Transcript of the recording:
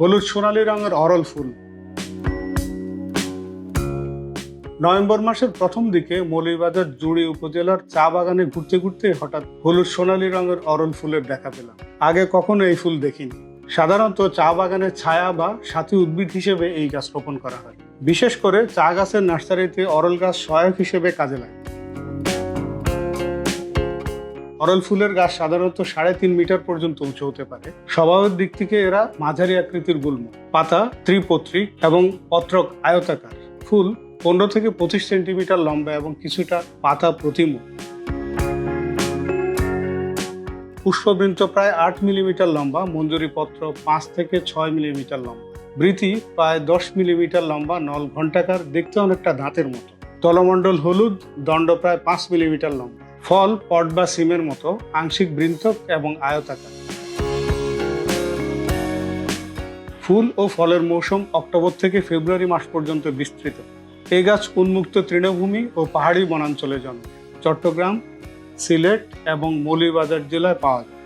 হলুদ সোনালী রঙের অরল ফুল। নভেম্বর মাসের প্রথম দিকে মৌলভীবাজার জুড়ি উপজেলার চা বাগানে ঘুরতে ঘুরতে হঠাৎ হলুদ সোনালী রঙের অরল ফুলের দেখা পেলাম। আগে কখনো এই ফুল দেখিনি। সাধারণত চা বাগানের ছায়া বা সাথী উদ্ভিদ হিসেবে এই গাছ রোপণ করা হয়। বিশেষ করে চা গাছের নার্সারিতে অরল গাছ সহায়ক হিসেবে কাজে লাগে। অরল ফুলের গাছ সাধারণত সাড়ে তিন মিটার পর্যন্ত উঁচু হতে পারে। স্বভাবের দিক থেকে এরা মাঝারি আকৃতির গুল্ম। পাতা ত্রিপত্রিক এবং পত্রক আয়তাকার। ফুল পনেরো থেকে পঁচিশ সেন্টিমিটার লম্বা এবং কিছুটা পাতা প্রতিম। পুষ্পবৃন্ত প্রায় আট মিলিমিটার লম্বা, মঞ্জুরি পত্র পাঁচ থেকে ছয় মিলিমিটার লম্বা। বৃতি প্রায় দশ মিলিমিটার লম্বা, নল ঘণ্টাকার, দেখতে অনেকটা দাঁতের মতো। তলমণ্ডল হলুদ, দণ্ড প্রায় পাঁচ মিলিমিটার লম্বা। ফল, পট বা সিমের মতো আংশিক বৃন্তক এবং আয়তাকার। ফুল ও ফলের মৌসুম অক্টোবর থেকে ফেব্রুয়ারি মাস পর্যন্ত বিস্তৃত। এই গাছ উন্মুক্ত তৃণভূমি ও পাহাড়ি বনাঞ্চলে জন্মে। চট্টগ্রাম, সিলেট এবং মৌলভীবাজার জেলায় পাওয়া যায়।